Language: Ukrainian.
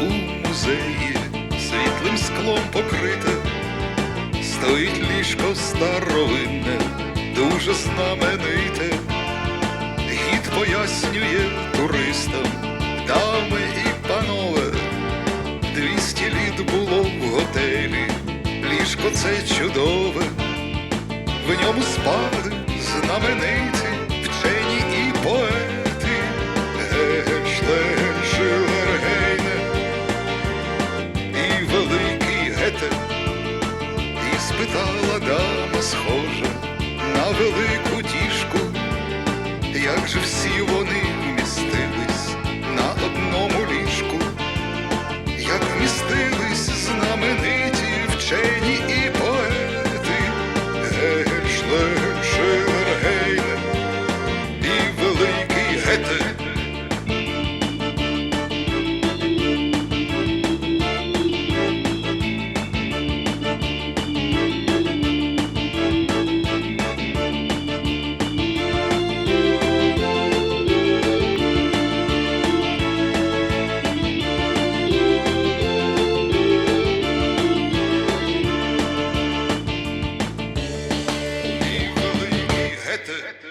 у музеї, світлим склом покрите, стоїть ліжко старовинне, дуже знамените. Гід пояснює туристам, дами і панове, двісті літ було в готелі, ліжко це чудове, в ньому спали знамениті великий І спитала дама схожа на велику діжку, як же всі вони Crête.